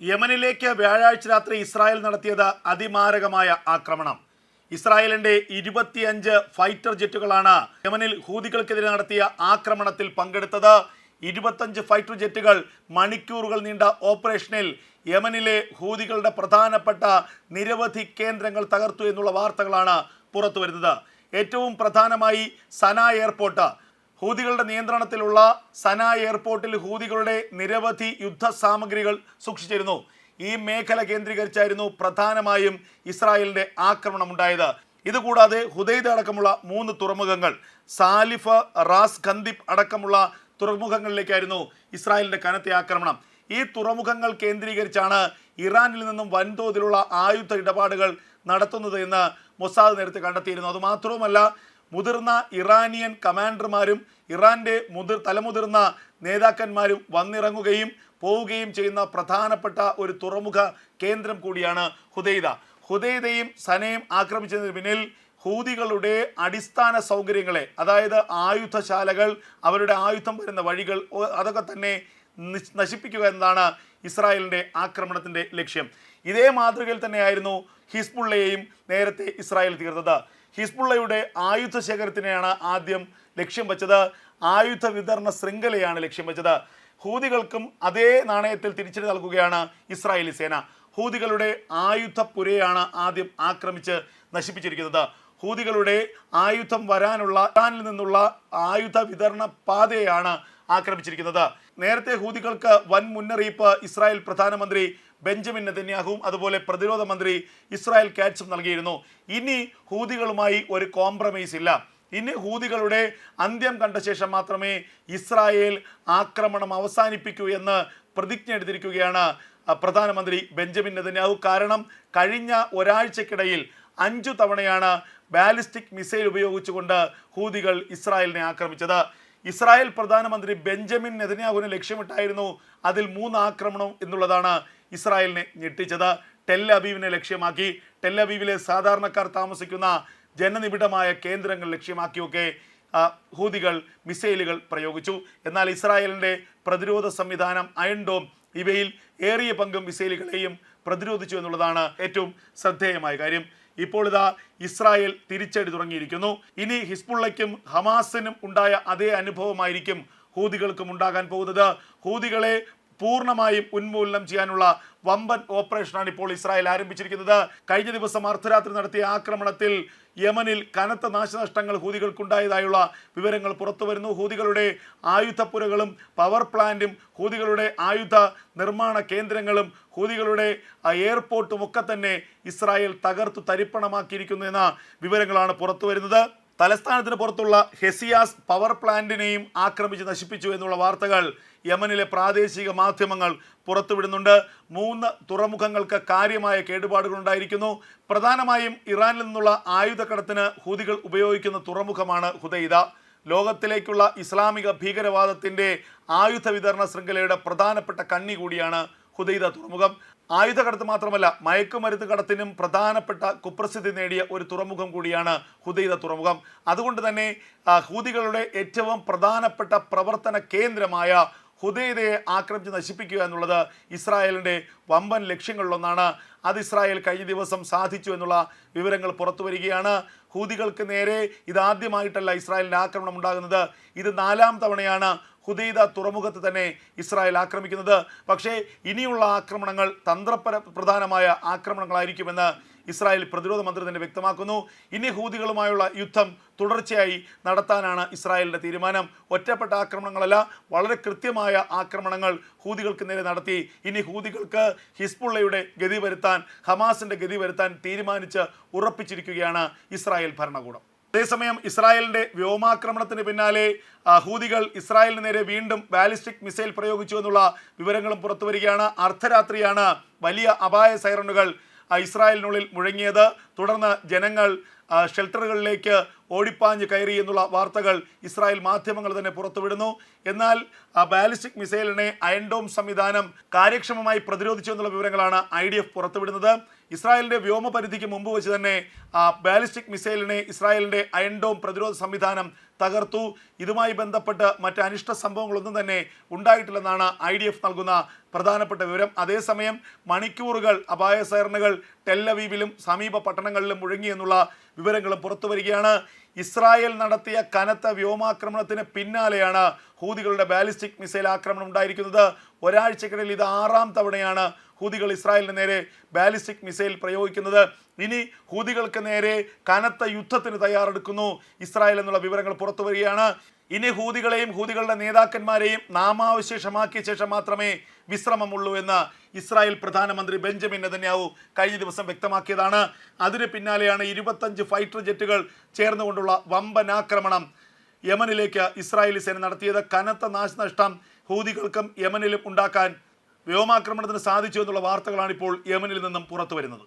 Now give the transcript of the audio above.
യമനിലേക്ക് വ്യാഴാഴ്ച രാത്രി ഇസ്രായേൽ നടത്തിയത് അതിമാരകമായ ആക്രമണം. ഇസ്രായേലിന്റെ ഇരുപത്തിയഞ്ച് ഫൈറ്റർ ജെറ്റുകളാണ് യമനിൽ ഹൂദികൾക്കെതിരെ നടത്തിയ ആക്രമണത്തിൽ പങ്കെടുത്തത്. ഇരുപത്തഞ്ച് ഫൈറ്റർ ജെറ്റുകൾ മണിക്കൂറുകൾ നീണ്ട ഓപ്പറേഷനിൽ യമനിലെ ഹൂദികളുടെ പ്രധാനപ്പെട്ട നിരവധി കേന്ദ്രങ്ങൾ തകർത്തു എന്നുള്ള വാർത്തകളാണ് പുറത്തു വരുന്നത് ഏറ്റവും പ്രധാനമായി സന എയർപോർട്ട് ഹൂതികളുടെ നിയന്ത്രണത്തിലുള്ള സന എയർപോർട്ടിൽ ഹൂതികളുടെ നിരവധി യുദ്ധ സാമഗ്രികൾ സൂക്ഷിച്ചിരുന്നു. ഈ മേഖല കേന്ദ്രീകരിച്ചായിരുന്നു പ്രധാനമായും ഇസ്രായേലിന്റെ ആക്രമണം ഉണ്ടായത് ഇതുകൂടാതെ ഹുദൈദ അടക്കമുള്ള മൂന്ന് തുറമുഖങ്ങൾ സാലിഫ് റാസ് ഖന്ദിബ് അടക്കമുള്ള തുറമുഖങ്ങളിലേക്കായിരുന്നു ഇസ്രായേലിന്റെ കനത്ത ആക്രമണം. ഈ തുറമുഖങ്ങൾ കേന്ദ്രീകരിച്ചാണ് ഇറാനിൽ നിന്നും വൻതോതിലുള്ള ആയുധ ഇടപാടുകൾ നടത്തുന്നത് എന്ന് മൊസാദ് നേരത്തെ കണ്ടെത്തിയിരുന്നു. അതുമാത്രവുമല്ല മുതിർന്ന ഇറാനിയൻ കമാൻഡർമാരും ഇറാന്റെ മുതിർ തലമുതിർന്ന നേതാക്കന്മാരും വന്നിറങ്ങുകയും പോവുകയും ചെയ്യുന്ന പ്രധാനപ്പെട്ട ഒരു തുറമുഖ കേന്ദ്രം കൂടിയാണ് ഹുദൈദ. ഹുദൈദയും സനയും ആക്രമിച്ചതിന് പിന്നിൽ ഹൂതികളുടെ അടിസ്ഥാന സൗകര്യങ്ങളെ അതായത് ആയുധശാലകൾ അവരുടെ ആയുധം വരുന്ന വഴികൾ അതൊക്കെ തന്നെ നശിപ്പിക്കുക എന്നതാണ് ഇസ്രായേലിന്റെ ആക്രമണത്തിന്റെ ലക്ഷ്യം. ഇതേ മാതൃകയിൽ തന്നെയായിരുന്നു ഹിസ്ബുള്ളയെയും നേരത്തെ ഇസ്രായേൽ തീർത്തത്. ഹിസ്ബുള്ളയുടെ ആയുധ ശേഖരത്തിനെയാണ് ആദ്യം ലക്ഷ്യം വെച്ചത്. ആയുധ വിതരണ ശൃംഖലയാണ് ലക്ഷ്യം വെച്ചത്. ഹൂതികൾക്കും അതേ നാണയത്തിൽ തിരിച്ചടി നൽകുകയാണ് ഇസ്രായേലി സേന. ഹൂതികളുടെ ആയുധ പുരയാണ് ആദ്യം ആക്രമിച്ച് നശിപ്പിച്ചിരിക്കുന്നത്. ഹൂതികളുടെ ആയുധം വരാനുള്ള ഇറാനിൽ നിന്നുള്ള ആയുധ വിതരണ പാതയാണ് ആക്രമിച്ചിരിക്കുന്നത്. നേരത്തെ ഹൂതികൾക്ക് വൻ മുന്നറിയിപ്പ് ഇസ്രായേൽ പ്രധാനമന്ത്രി ബെഞ്ചമിൻ നെതന്യാഹുവും അതുപോലെ പ്രതിരോധ മന്ത്രി ഇസ്രായേൽ കാറ്റ്സും നൽകിയിരുന്നു. ഇനി ഹൂതികളുമായി ഒരു കോംപ്രമൈസ് ഇല്ല. ഇനി ഹൂതികളുടെ അന്ത്യം കണ്ട ശേഷം മാത്രമേ ഇസ്രായേൽ ആക്രമണം അവസാനിപ്പിക്കൂ എന്ന് പ്രതിജ്ഞ എടുത്തിരിക്കുകയാണ് പ്രധാനമന്ത്രി ബെഞ്ചമിൻ നെതന്യാഹു. കാരണം കഴിഞ്ഞ ഒരാഴ്ചക്കിടയിൽ അഞ്ചു തവണയാണ് ബാലിസ്റ്റിക് മിസൈൽ ഉപയോഗിച്ചുകൊണ്ട് ഹൂതികൾ ഇസ്രായേലിനെ ആക്രമിച്ചത്. ഇസ്രായേൽ പ്രധാനമന്ത്രി ബെഞ്ചമിൻ നെതന്യാഹുവിനെ ലക്ഷ്യമിട്ടായിരുന്നു അതിൽ മൂന്ന് ആക്രമണം എന്നുള്ളതാണ് ഇസ്രായേലിനെ ഞെട്ടിച്ചത്. ടെൽ അബീവിനെ ലക്ഷ്യമാക്കി. ടെൽ അബീവിലെ സാധാരണക്കാർ താമസിക്കുന്ന ജനനിബിഡമായ കേന്ദ്രങ്ങൾ ലക്ഷ്യമാക്കിയൊക്കെ ഹൂതികൾ മിസൈലുകൾ പ്രയോഗിച്ചു. എന്നാൽ ഇസ്രായേലിന്റെ പ്രതിരോധ സംവിധാനം അയൺ ഡോം ഇവയിൽ ഏറിയ പങ്കും മിസൈലുകളെയും പ്രതിരോധിച്ചു എന്നുള്ളതാണ് ഏറ്റവും ശ്രദ്ധേയമായ കാര്യം. ഇപ്പോൾ ഇതാ ഇസ്രായേൽ തിരിച്ചടി തുടങ്ങിയിരിക്കുന്നു. ഇനി ഹിസ്ബുള്ളയ്ക്കും ഹമാസിനും ഉണ്ടായ അതേ അനുഭവമായിരിക്കും ഹൂതികൾക്കും ഉണ്ടാകാൻ പോകുന്നത്. ഹൂതികളെ പൂർണമായും ഉന്മൂലനം ചെയ്യാനുള്ള വമ്പൻ ഓപ്പറേഷനാണ് ഇപ്പോൾ ഇസ്രായേൽ ആരംഭിച്ചിരിക്കുന്നത്. കഴിഞ്ഞ ദിവസം അർദ്ധരാത്രി നടത്തിയ ആക്രമണത്തിൽ യമനിൽ കനത്ത നാശനഷ്ടങ്ങൾ ഹൂതികൾക്കുണ്ടായതായുള്ള വിവരങ്ങൾ പുറത്തു വരുന്നു ഹൂതികളുടെ ആയുധപ്പുരകളും പവർ പ്ലാന്റും ഹൂതികളുടെ ആയുധ നിർമ്മാണ കേന്ദ്രങ്ങളും ഹൂതികളുടെ എയർപോർട്ടും ഒക്കെ തന്നെ ഇസ്രായേൽ തകർത്തു തരിപ്പണമാക്കിയിരിക്കുന്നു എന്ന വിവരങ്ങളാണ് പുറത്തു വരുന്നത് തലസ്ഥാനത്തിന് പുറത്തുള്ള ഹെസിയാസ് പവർ പ്ലാന്റിനെയും ആക്രമിച്ച് നശിപ്പിച്ചു എന്നുള്ള വാർത്തകൾ യമനിലെ പ്രാദേശിക മാധ്യമങ്ങൾ പുറത്തുവിടുന്നുണ്ട്. മൂന്ന് തുറമുഖങ്ങൾക്ക് കാര്യമായ കേടുപാടുകൾ ഉണ്ടായിരിക്കുന്നു പ്രധാനമായും ഇറാനിൽ നിന്നുള്ള ആയുധക്കടത്തിന് ഹൂതികൾ ഉപയോഗിക്കുന്ന തുറമുഖമാണ് ഹുദൈദ. ലോകത്തിലേക്കുള്ള ഇസ്ലാമിക ഭീകരവാദത്തിന്റെ ആയുധ വിതരണ ശൃംഖലയുടെ പ്രധാനപ്പെട്ട കണ്ണി കൂടിയാണ് ഹുദൈദ തുറമുഖം. ആയുധ കടത്ത് മാത്രമല്ല മയക്കുമരുന്ന് കടത്തിനും പ്രധാനപ്പെട്ട കുപ്രസിദ്ധി നേടിയ ഒരു തുറമുഖം കൂടിയാണ് ഹുദൈദ തുറമുഖം. അതുകൊണ്ട് തന്നെ ഹൂതികളുടെ ഏറ്റവും പ്രധാനപ്പെട്ട പ്രവർത്തന കേന്ദ്രമായ ഹുദൈദയെ ആക്രമിച്ച് നശിപ്പിക്കുക എന്നുള്ളത് ഇസ്രായേലിന്റെ വമ്പൻ ലക്ഷ്യങ്ങളിലൊന്നാണ്. അത് ഇസ്രായേൽ കഴിഞ്ഞ ദിവസം സാധിച്ചു എന്നുള്ള വിവരങ്ങൾ പുറത്തു വരികയാണ്. ഹൂതികൾക്ക് നേരെ ഇതാദ്യമായിട്ടല്ല ഇസ്രായേലിന്റെ ആക്രമണം ഉണ്ടാകുന്നത്. ഇത് നാലാം തവണയാണ് ഹുദൈദ തുറമുഖത്ത് തന്നെ ഇസ്രായേൽ ആക്രമിക്കുന്നത്. പക്ഷേ ഇനിയുള്ള ആക്രമണങ്ങൾ തന്ത്രപര പ്രധാനമായ ആക്രമണങ്ങളായിരിക്കുമെന്ന് ഇസ്രായേൽ പ്രതിരോധ മന്ത്രി തന്നെ വ്യക്തമാക്കുന്നു. ഇനി ഹൂതികളുമായുള്ള യുദ്ധം തുടർച്ചയായി നടത്താനാണ് ഇസ്രായേലിന്റെ തീരുമാനം. ഒറ്റപ്പെട്ട ആക്രമണങ്ങളല്ല വളരെ കൃത്യമായ ആക്രമണങ്ങൾ ഹൂതികൾക്ക് നേരെ നടത്തി. ഇനി ഹൂതികൾക്ക് ഹിസ്ബുള്ളയുടെ ഗതി വരുത്താൻ ഹമാസിന്റെ ഗതി വരുത്താൻ തീരുമാനിച്ച് ഉറപ്പിച്ചിരിക്കുകയാണ് ഇസ്രായേൽ ഭരണകൂടം. അതേസമയം ഇസ്രായേലിന്റെ വ്യോമാക്രമണത്തിന് പിന്നാലെ ഹൂതികൾ ഇസ്രായേലിന് നേരെ വീണ്ടും ബാലിസ്റ്റിക് മിസൈൽ പ്രയോഗിച്ചു എന്നുള്ള വിവരങ്ങളും പുറത്തു വരികയാണ്. അർദ്ധരാത്രിയാണ് വലിയ അപായ സൈറണുകൾ ഇസ്രായേലിനുള്ളിൽ മുഴങ്ങിയത്. തുടർന്ന് ജനങ്ങൾ ഷെൽട്ടറുകളിലേക്ക് ഓടിപ്പാഞ്ഞ് കയറി എന്നുള്ള വാർത്തകൾ ഇസ്രായേൽ മാധ്യമങ്ങൾ തന്നെ പുറത്തുവിടുന്നു. എന്നാൽ ആ ബാലിസ്റ്റിക് മിസൈലിനെ അയൺഡോം സംവിധാനം കാര്യക്ഷമമായി പ്രതിരോധിച്ചു എന്നുള്ള വിവരങ്ങളാണ് ഐ ഡി എഫ് പുറത്തുവിടുന്നത്. ഇസ്രായേലിന്റെ വ്യോമപരിധിക്ക് മുമ്പ് വെച്ച് തന്നെ ആ, ബാലിസ്റ്റിക് മിസൈലിനെ ഇസ്രായേലിന്റെ അയൺഡോം പ്രതിരോധ സംവിധാനം തകർത്തു. ഇതുമായി ബന്ധപ്പെട്ട് മറ്റ് അനിഷ്ട സംഭവങ്ങളൊന്നും തന്നെ ഉണ്ടായിട്ടില്ലെന്നാണ് ഐ ഡി എഫ് നൽകുന്ന പ്രധാനപ്പെട്ട വിവരം. അതേസമയം മണിക്കൂറുകൾ അപായ സൈറനുകൾ ടെല്ലവീവിലും സമീപ പട്ടണങ്ങളിലും മുഴങ്ങിയെന്നുള്ള വിവരങ്ങളും പുറത്തു വരികയാണ് ഇസ്രായേൽ നടത്തിയ കനത്ത വ്യോമാക്രമണത്തിന് പിന്നാലെയാണ് ഹൂതികളുടെ ബാലിസ്റ്റിക് മിസൈൽ ആക്രമണം ഉണ്ടായിരിക്കുന്നത്. ഒരാഴ്ചക്കിടയിൽ ഇത് ആറാം തവണയാണ് ഹൂതികൾ ഇസ്രായേലിന് നേരെ ബാലിസ്റ്റിക് മിസൈൽ പ്രയോഗിക്കുന്നത്. ഇനി ഹൂതികൾക്ക് നേരെ കനത്ത യുദ്ധത്തിന് തയ്യാറെടുക്കുന്നു ഇസ്രായേൽ എന്നുള്ള വിവരങ്ങൾ പുറത്തു വരികയാണ്. ഇനി ഹൂതികളെയും ഹൂതികളുടെ നേതാക്കന്മാരെയും നാമാവശേഷമാക്കിയ ശേഷം മാത്രമേ വിശ്രമമുള്ളൂ എന്ന് ഇസ്രായേൽ പ്രധാനമന്ത്രി ബെഞ്ചമിൻ നെതന്യാവു കഴിഞ്ഞ ദിവസം വ്യക്തമാക്കിയതാണ്. അതിന് പിന്നാലെയാണ് ഇരുപത്തഞ്ച് ഫൈറ്റർ ജെറ്റുകൾ ചേർന്നുകൊണ്ടുള്ള വമ്പനാക്രമണം യമനിലേക്ക് ഇസ്രായേലി സേന നടത്തിയത്. കനത്ത നാശനഷ്ടം ഹൂതികൾക്കും യമനിലും ഉണ്ടാക്കാൻ വ്യോമാക്രമണത്തിന് സാധിച്ചു എന്നുള്ള വാർത്തകളാണ് ഇപ്പോൾ യമനിൽ നിന്നും പുറത്തു വരുന്നത്